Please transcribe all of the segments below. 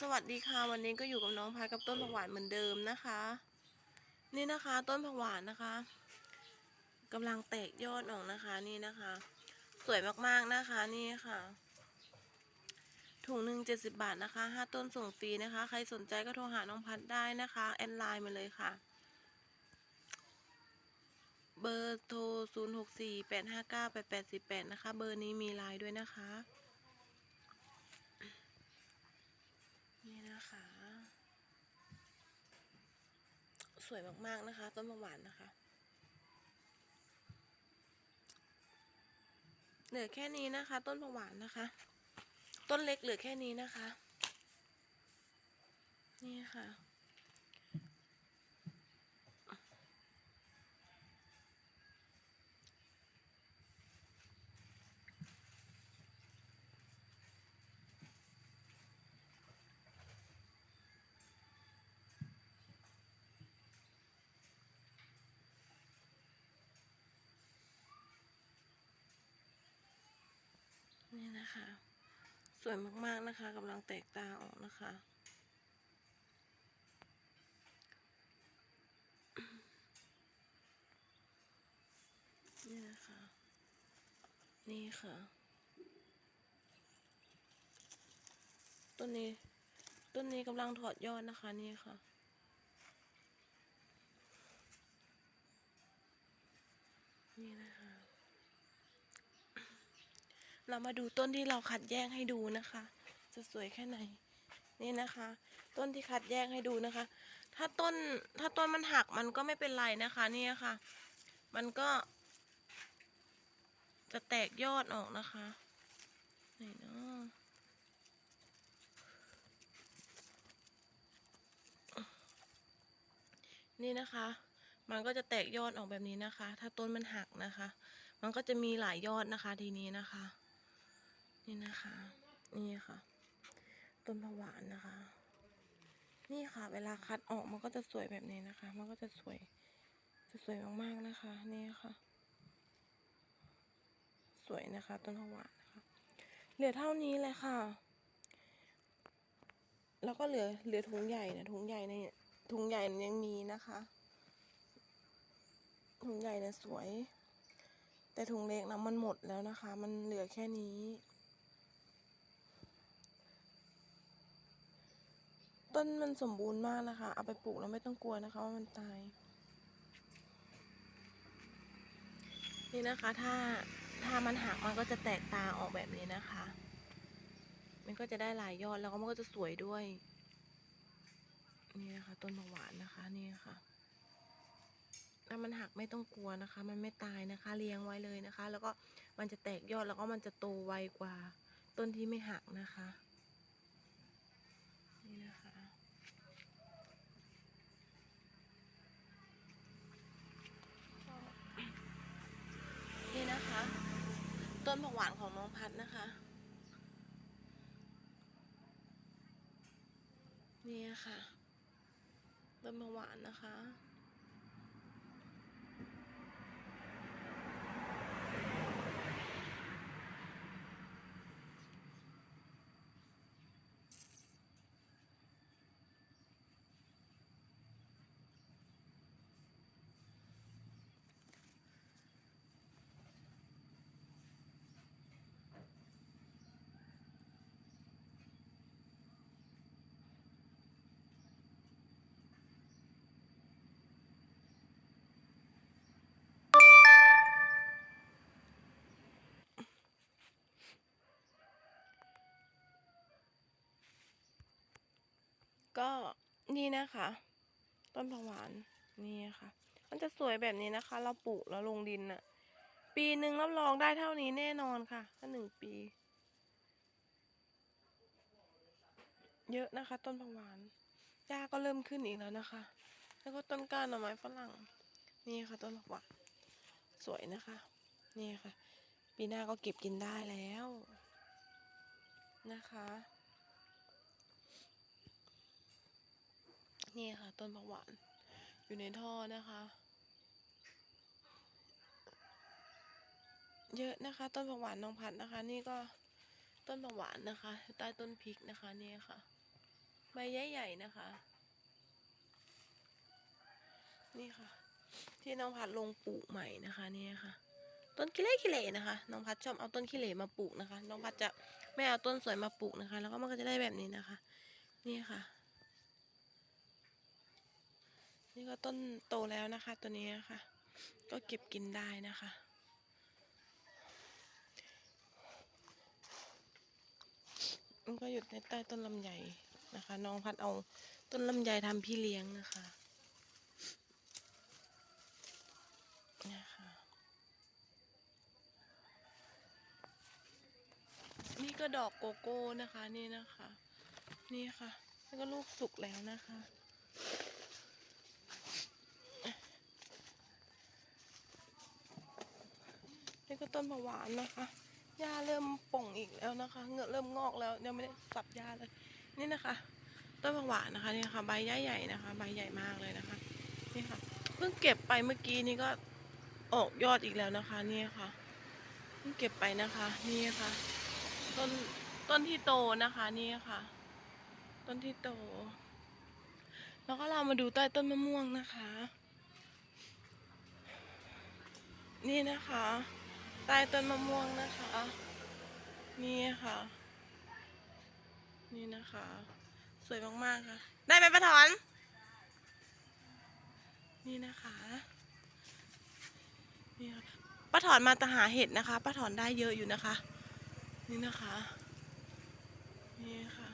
สวัสดีค่ะวันนี้ก็อยู่กับน้องพายกับต้นผักหวานเหมือนเดิมนะคะ นี่นะคะต้นผักหวานนะคะกำลังแตกยอดออกนะคะนี่นะคะ สวยมากๆนะคะนี่ค่ะ ถุงหนึ่งเจ็ดสิบาทนะคะห้าต้นส่งฟรีนะคะ ใครสนใจก็โทรหาน้องพัดได้นะคะแอดไลน์มาเลยค่ะ เบอร์โทรศูนย์หกสี่แปดห้าเก้าแปดแปดสิบแปดนะคะ เบอร์นี้มีไลน์ด้วยนะคะ นี่นะคะ สวยมากๆนะคะ ต้นมะหวานนะคะ เหลือแค่นี้นะคะ ต้นมะหวานนะคะ ต้นเล็กเหลือแค่นี้นะคะ นี่ค่ะ นี่นะคะ สวยมากๆนะคะกำลังแตกตาออกนะคะ นี่นะคะ นี่ค่ะ ต้นนี้ ต้นนี้กำลังถอดยอดนะคะ นี่ค่ะ นี่นะคะ เรามาดูต้นที่เราคัดแยกให้ดูนะคะ จะสวยแค่ไหน นี่นะคะ ต้นที่คัดแยกให้ดูนะคะ ถ้าต้นถ้าต้นมันหักมันก็ไม่เป็นไรนะคะเนี่ยค่ะ มันก็ จะแตกยอดออกนะคะไหนเนาะนี่นะคะ มันก็จะแตกยอดออกแบบนี้นะคะ ถ้าต้นมันหักนะคะ มันก็จะมีหลายยอดนะคะทีนี้นะคะ นี่นะคะ นี่ค่ะ ต้นผัวานนะคะ นี่ค่ะ เวลาคัดออกมันก็จะสวยแบบนี้นะคะ มันก็จะสวย จะสวยมากๆนะคะ นี่ค่ะ สวยนะคะ ต้นผัวานนะคะ เหลือเท่านี้เลยค่ะ แล้วก็เหลือเหลือถุงใหญ่นะถุงใหญ่ในถุงใหญ่ยังมีนะคะถุงใหญ่เนี่ยสวย แต่ถุงเล็กนะมันหมดแล้วนะคะ มันเหลือแค่นี้ ต้นมันสมบูรณ์มากนะคะ เอาไปปลูกแล้วไม่ต้องกลัวนะคะว่ามันตาย นี่นะคะ ถ้าถ้ามันหักมันก็จะแตกตาออกแบบนี้นะคะ มันก็จะได้หลายยอดแล้วก็มันก็จะสวยด้วย นี่นะคะ ต้นมะหวานนะคะ นี่ค่ะถ้ามันหักไม่ต้องกลัวนะคะ มันไม่ตายนะคะ เลี้ยงไว้เลยนะคะ แล้วก็มันจะแตกยอดแล้วก็มันจะโตไวกว่า ต้นที่ไม่หักนะคะ นี่นะคะ ต้นผักหวานของน้องพัดนะคะ นี่ค่ะ ต้นผักหวานนะคะ ก็ นี่นะคะ ต้นผักหวานนี่ค่ะ มันจะสวยแบบนี้นะคะ เราปลูกแล้วลงดินอะปีหนึ่งรับรองได้เท่านี้แน่นอนค่ะ ถ้าหนึ่งปี เยอะนะคะ ต้นผักหวานหญ้าก็เริ่มขึ้นอีกแล้วนะคะ แล้วก็ต้นก้าหน่อไม้ฝรั่ง นี่ค่ะ ต้นผักหวานสวยนะคะ นี่ค่ะ ปีหน้าก็เก็บกินได้แล้วนะคะ นี่ค่ะ ต้นผักหวาน อยู่ในท่อนะคะ เยอะนะคะ ต้นผักหวานน้องพัดนะคะ นี่ก็ต้นผักหวานนะคะ ใต้ต้นพริกนะคะนี่ค่ะ ใบใหญ่ๆนะคะ นี่ค่ะ ที่น้องพัดลงปลูกใหม่นะคะนี่ค่ะ ต้นขี้เหร่ขี้เหร่นะคะ น้องพัดชอบเอาต้นขี้เหร่มาปลูกนะคะ น้องพัดจะไม่เอาต้นสวยมาปลูกนะคะ แล้วก็มันก็จะได้แบบนี้นะคะ นี่ค่ะ นี่ก็ต้นโตแล้วนะคะ ตัวนี้นะค่ะก็เก็บกินได้นะคะ มันก็อยู่ในใต้ต้นลำไยนะคะ น้องพัดเอาต้นลำไยทำพี่เลี้ยงนะคะนะคะนี่ก็ดอกโกโก้นะคะนี่นะคะ นี่ค่ะนี่ก็ลูกสุกแล้วนะคะ นี่ก็ ต้นผักหวานนะคะหญ้าเริ่มป่องอีกแล้วนะคะเงือกเริ่มงอกแล้วยังไม่ได้สับหญ้าเลยนี่นะคะ ต้นผักหวานนะคะนี่ค่ะ ใบใหญ่ๆนะคะ ใบใหญ่มากเลยนะคะนี่ค่ะเพิ่งเก็บไปเมื่อกี้นี่ก็ออกยอดอีกแล้วนะคะนี่ค่ะเพิ่งเก็บไปนะคะนี่ค่ะ ต้นต้นที่โตนะคะนี่ค่ะ ต้นที่โต แล้วก็เรามาดูใต้ต้นมะม่วงนะคะ นี่นะคะ ใต้ต้นมะม่วงนะคะ นี่ค่ะ นี่นะคะ สวยมากๆค่ะ ได้ไหมป้าถอน นี่นะคะนี่ค่ะป้าถอนมาตหาเห็ดนะคะป้าถอนได้เยอะอยู่นะคะ นี่นะคะนี่ค่ะ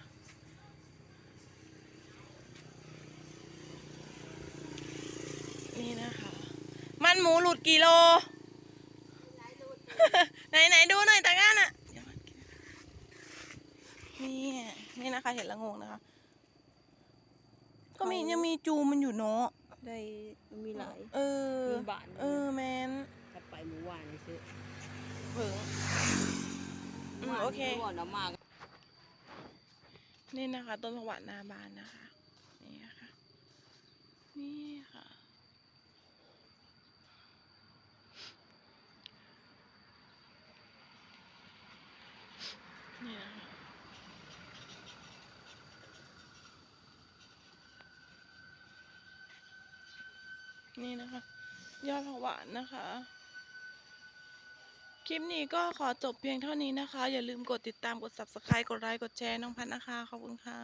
นี่นะคะ มันหมูหลุดกี่โล ไหนไหนดูหน่อยตะกร้าน่ะเดี๋ยวก่อนนี่นี่นะคะเห็ดละโงงนะคะ ก็มียังมีจูมันอยู่เนาะได้มีหลาย เออมีบาทเออแมนถ้าไปหมู่บ้านนี่ซื้อเผิงอืมโอเคหมู่บ้านเอามาก นี่นะคะ ต้นผักหวานหน้าบ้านนะคะ นี่ค่ะนี่ค่ะนี่นะคะ นี่นะคะ ยอดผักหวานนะคะ คลิปนี้ก็ขอจบเพียงเท่านี้นะคะ อย่าลืมกดติดตามกด subscribe กดไลค์กดแชร์น้องพันธุ์นะคะ ขอบคุณค่ะ